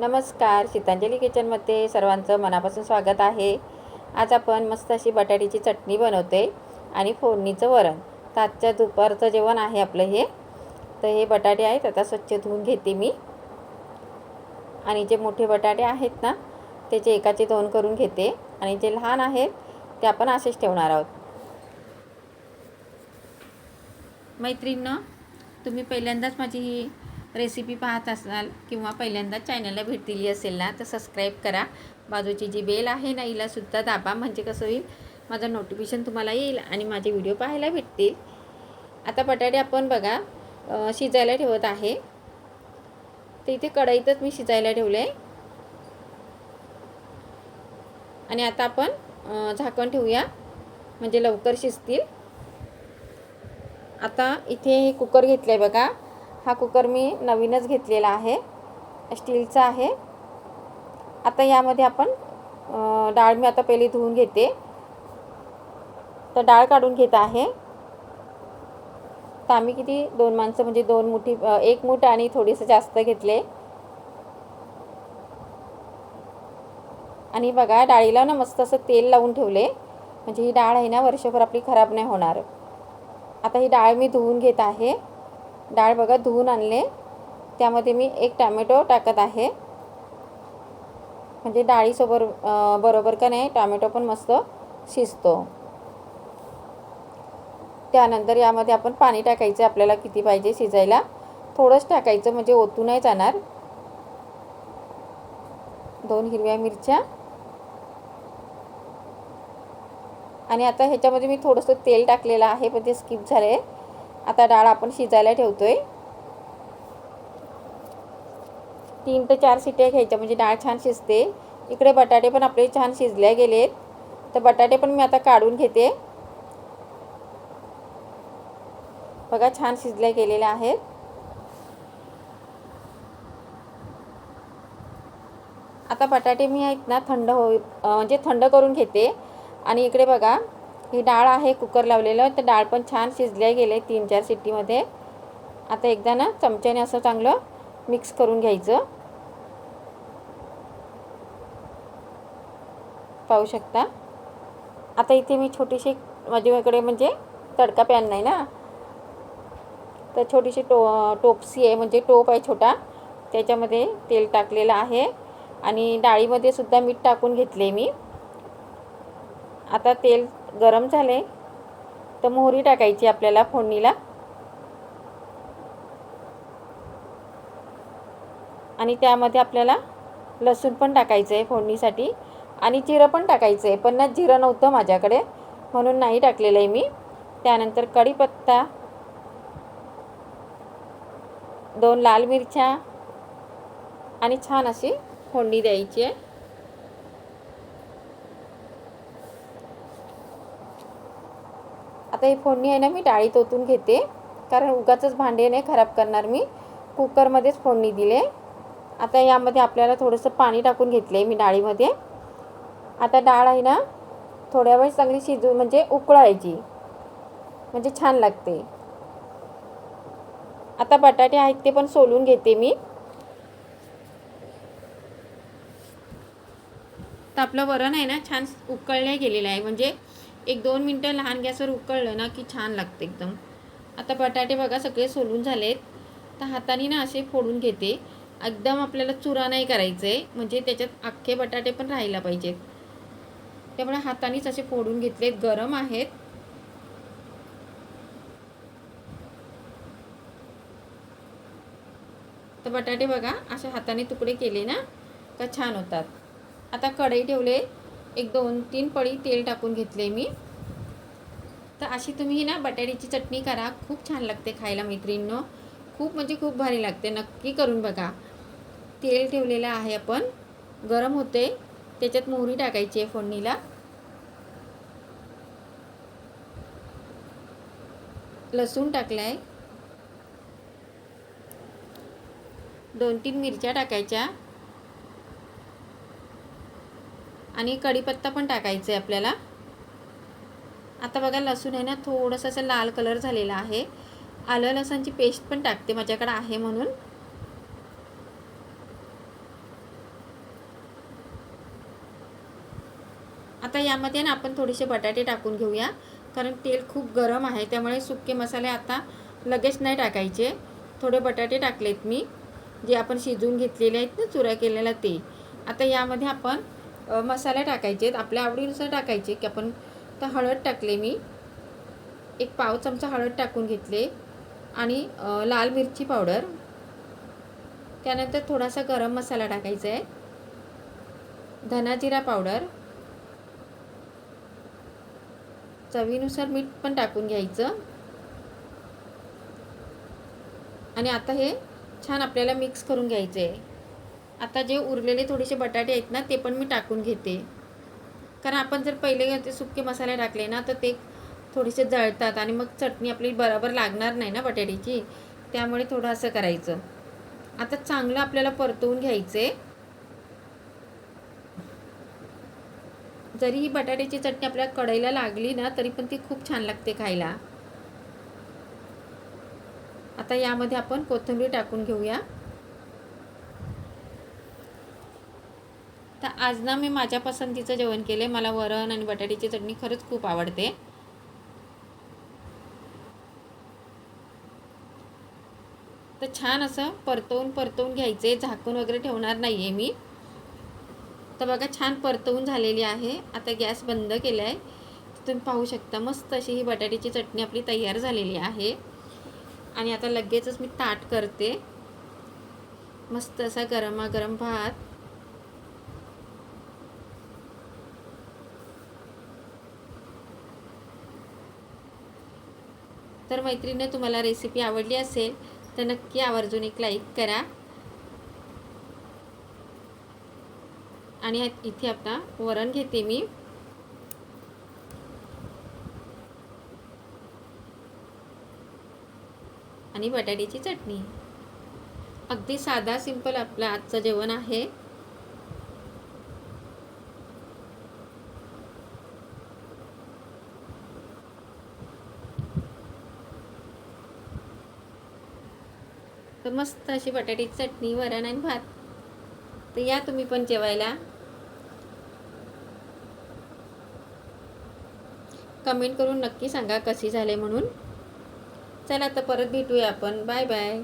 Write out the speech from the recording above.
नमस्कार सीतांजली किचनमध्ये सर्वांचं मनापासून स्वागत आहे. आज आपण मस्त अशी बटाट्याची चटणी बनवते आणि फोडणीचं वरण. तर आजच्या दुपारचं जेवण आहे आपलं हे. तर हे बटाटे आहेत आता स्वच्छ धुवून घेते मी. आणि जे मोठे बटाटे आहेत ना त्याचे एकाचे दोन करून घेते. आणि जे लहान आहेत ते आपण असेच ठेवणार आहोत. मैत्रिणींनो तुम्ही पहिल्यांदाच माझी ही रेसिपी पाहत असाल किंवा पहिल्यांदा चॅनलला भेट दिली असेल ना तर सबस्क्राईब करा. बाजूची जी बेल आहे ना हिलासुद्धा दाबा. म्हणजे कसं होईल माझं नोटिफिकेशन तुम्हाला येईल आणि माझे व्हिडिओ पाहायला भेटतील. आता बटाटे आपण बघा शिजायला ठेवत आहे. तर इथे कढईतच मी शिजायला ठेवले आहे आणि आता आपण झाकण ठेवूया. म्हणजे लवकर शिजतील. आता इथे हे कुकर घेतलं आहे बघा. हा कुकर मी नवीनच घेतलेला आहे. स्टीलचा आहे. आता यामध्ये आपण डाळ मी आता पहिली धुवून घेते. तर डाळ काढून घेत आहे. तर आम्ही किती दोन माणसं म्हणजे दोन मुठी एक मूठ आणि थोडीसं जास्त घेतले. आणि बघा डाळीला ना मस्त असं तेल लावून ठेवले. म्हणजे ही डाळ आहे ना वर्षभर आपली खराब नाही होणार. आता ही डाळ मी धुवून घेत आहे. डाळ बघा धुवून आणले. त्यामध्ये मी एक टॅमॅटो टाकत आहे. म्हणजे डाळीसोबत बरोबर का नाही टॅमॅटो पण मस्त शिजतो. त्यानंतर यामध्ये आपण पाणी टाकायचं आपल्याला किती पाहिजे शिजायला. थोडंच टाकायचं म्हणजे ओतू नाही जाणार. दोन हिरव्या मिरच्या. आणि आता ह्याच्यामध्ये मी थोडंसं तेल टाकलेलं आहे पण ते स्किप झाले आता डाळ आपण शिजायला ठेवतोय. तीन ते चार शिट्ट्या घ्यायच्या म्हणजे डाळ छान शिजते. इकडे बटाटे पण आपले छान शिजले गेलेत. तर बटाटे पण मी आता काढून घेते. बघा छान शिजल्या गेलेल्या आहेत. आता बटाटे मी आहेत ना थंड हो म्हणजे थंड करून घेते. आणि इकडे बघा ही डाळ आहे कुकर लावलेलं. तर डाळ पण छान शिजल्या गेले तीन चार सिटीमध्ये. आता एकदा ना चमच्याने असं चांगलं मिक्स करून घ्यायचं. पाहू शकता? आता इथे मी छोटीशी माझ्याकडे म्हणजे तडका पॅन नाही ना? तर छोटीशी टो टोपसी आहे म्हणजे टोप आहे छोटा. त्याच्यामध्ये तेल टाकलेलं आहे. आणि डाळीमध्ये सुद्धा मीठ टाकून घेतले मी. आता तेल गरम झाले तर मोहरी टाकायची आपल्याला फोडणीला. आणि त्यामध्ये आपल्याला लसूण पण टाकायचं आहे फोडणीसाठी. आणि जिरं पण टाकायचं आहे पण ना जिरं नव्हतं माझ्याकडे म्हणून नाही टाकलेलं आहे मी. त्यानंतर कढीपत्ता दोन लाल मिरच्या आणि छान अशी फोडणी द्यायची आहे. आता ही फोडणी आहे ना मी डाळीत ओतून घेते. कारण उगाचंच भांडे नाही खराब करणार मी. कुकरमध्येच फोडणी दिले. आता यामध्ये आपल्याला थोडंसं पाणी टाकून घेतलं आहे मी डाळीमध्ये. आता डाळ आहे ना थोड्या वेळ चांगली शिजू म्हणजे उकळायची. म्हणजे छान लागते. आता बटाटे आहेत ते पण सोलून घेते मी. तर आपलं वरण आहे ना छान उकळल्या गेलेलं आहे. म्हणजे एक दोन मिनटं लहान गॅसवर उकळलं ना की छान लागतं एकदम. आता बटाटे बघा सगळे सोलून झालेत. तर हाताने ना असे फोडून घेते. एकदम आपल्याला चुरा नाही करायचं आहे म्हणजे त्याच्यात अख्खे बटाटे पण राहायला पाहिजेत. त्यामुळे हातानेच असे फोडून घेतलेत. गरम आहेत. तर बटाटे बघा अशा हाताने तुकडे केले ना का छान होतात. आता कढई ठेवले. एक दोन तीन पळी तेल टाकून घेतले मी. तर अशी तुम्ही ना बटाट्याची चटणी करा. खूप छान लागते खायला मैत्रिणींनो. खूप म्हणजे खूप भारी लागते. नक्की करून बघा. तेल ठेवलेलं आहे आपण. गरम होते. त्याच्यात मोहरी टाकायची आहे फोडणीला. लसूण टाकला आहे दोन तीन मिरच्या टाकायच्या. आणि कढीपत्ता पण टाकायचा आहे आपल्याला. आता बघा लसूण आहे ना थोडंसं असं लाल कलर झालेला आहे. आलं लसणची पेस्ट पण टाकते माझ्याकडे आहे म्हणून. आता यामध्ये ना आपण थोडेसे बटाटे टाकून घेऊया. कारण तेल खूप गरम आहे त्यामुळे सुके मसाले आता लगेच नाही टाकायचे. थोडे बटाटे टाकलेत मी जे आपण शिजवून घेतलेले आहेत ना चुरा केलेला ते. आता यामध्ये आपण मसाले टाकायचे आहेत. आपल्या आवडीनुसार टाकायचे की आपण तर हळद टाकले मी. एक पाव चमचा हळद टाकून घेतले. आणि लाल मिरची पावडर. त्यानंतर थोडासा गरम मसाला टाकायचा आहे. धना जिरा पावडर. चवीनुसार मीठ पण टाकून घ्यायचं. आणि आता हे छान आपल्याला मिक्स करून घ्यायचं आहे आता जे उरलेले थोडेसे बटाटे आहेत ना ते पण मी टाकून घेते. कारण आपण जर पहिले ते सुके मसाले टाकले ना तर ते थोडेसे जळतात आणि मग चटणी आपली बरोबर लागणार नाही ना बटाट्याची. त्यामुळे थोडं असं करायचं. आता चांगलं आपल्याला परतवून घ्यायचे जरी ही बटाट्याची चटणी आपल्या कढईला लागली ना तरी पण ती खूप छान लागते खायला. आता यामध्ये आपण कोथिंबीर टाकून घेऊया. तर आज ना मी माझ्या पसंतीचं जेवण केलं आहे मला वरण आणि बटाट्याची चटणी खरंच खूप आवडते. तर छान असं परतवून परतवून घ्यायचे झाकून वगैरे ठेवणार नाही आहे मी. तर बघा छान परतवून झालेली आहे. आता गॅस बंद केला आहे तुम्ही पाहू शकता मस्त अशी ही बटाट्याची चटणी आपली तयार झालेली आहे. आणि आता लगेचच मी ताट करते. मस्त असा गरमागरम भात. तर मैत्रिणी तुम्हाला रेसिपी आवडली असेल तर नक्की आवर्जून एक लाईक करा. आणि इथे आता वरण घेते मी. आणि बटाट्याची चटणी. अगदी साधा सिंपल आपलं आजचं जेवण आहे. तर मस्त अशी बटाट्याची चटणी वरण आणि भात. तर या तुम्ही पण जेवायला. कमेंट करून नक्की सांगा कशी झाले म्हणून. चला आता परत भेटूया आपण. Bye bye.